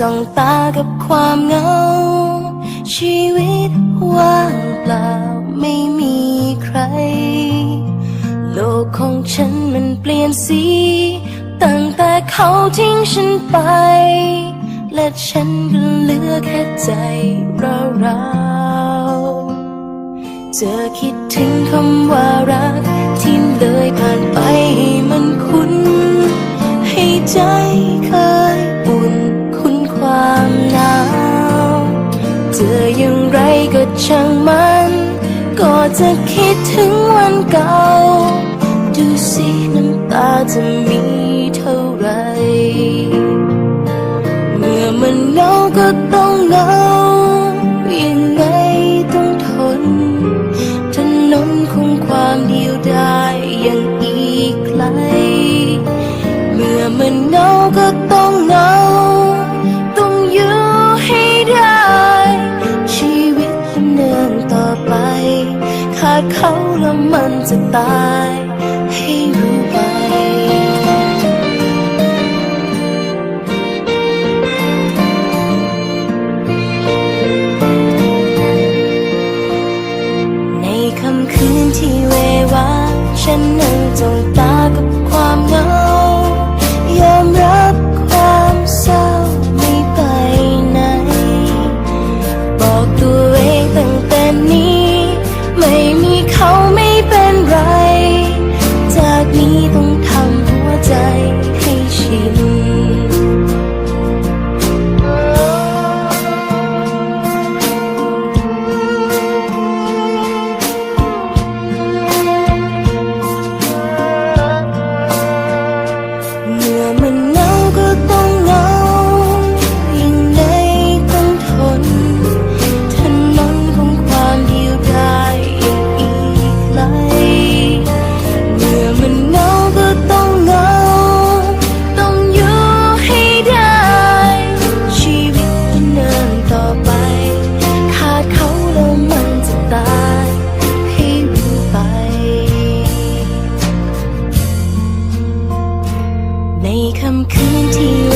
จ้องตากับความเหงา ชีวิตว่างเปล่าไม่มีใคร โลกของฉันมันเปลี่ยนสี ตั้งแต่เขาทิ้งฉันไป และฉันก็เหลือแค่ใจเราๆเธอคิดถึงคำว่ารัก ที่เลยผ่านไปมันคุ ก็ช่างมัน ก็จะคิดถึงวันเก่า ดูสิน้ำตาจะมีเท่าไร เมื่อมันเหงาก็ต้องเหงายังไงต้องทนถนนของความเดียวดายยังอีกไกล เมื่อมันเหงาก็ต้องเหงา ขาดเขาแล้วมันจะตายให้รู้ไปในค่ำคืนที่เววาฉันนั่งจ้องตา come coming to you.